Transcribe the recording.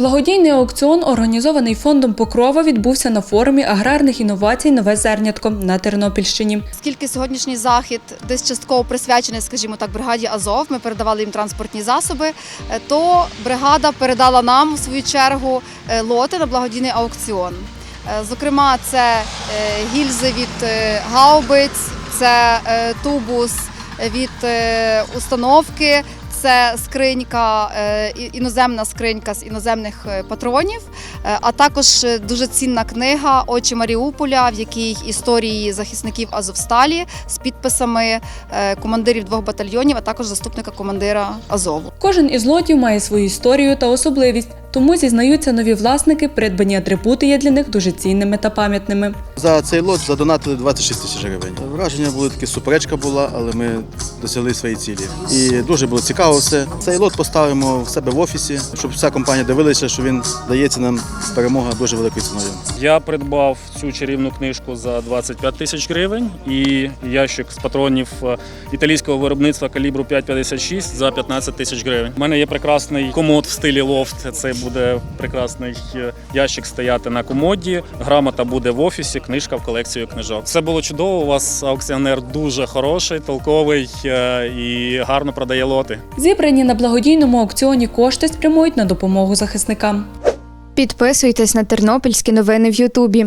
Благодійний аукціон, організований фондом Покрова, відбувся на форумі аграрних інновацій Нове зернятко на Тернопільщині. Оскільки сьогоднішній захід десь частково присвячений, скажімо так, бригаді Азов, ми передавали їм транспортні засоби, е, то бригада передала нам в свою чергу е, лоти на благодійний аукціон. Е, Зокрема, це гільзи від гаубиць, це тубус від установки. Це скринька, е, іноземна скринька з іноземних е, патронів, Е, а також дуже цінна книга Очі Маріуполя, в якій історії захисників Азовсталі з підписами командирів двох батальйонів, а також заступника командира Азову. Кожен із лотів має свою історію та особливість, тому зізнаються нові власники, придбані атрибути є для них дуже цінними та пам'ятними. За цей лот задонатили 26 тисяч гривень. Враження були такі, суперечка була, але ми досягли своєї цілі. І дуже було цікаво все. Цей лот поставимо в себе в офісі, щоб вся компанія дивилася, що він дається нам перемога дуже великою ціною. Я придбав цю чарівну книжку за 25 тисяч гривень і ящик з патронів е, італійського виробництва калібру 5,56 за 15 тисяч гривень. У мене є прекрасний комод в стилі лофт. Це буде прекрасний е, ящик стояти на комоді. Грамота буде в офісі, книжка в колекцію книжок. Все було чудово. У вас аукціонер дуже хороший, толковий е, і гарно продає лоти. Зібрані на благодійному аукціоні кошти спрямують на допомогу захисникам. Підписуйтесь на тернопільські новини в Ютубі.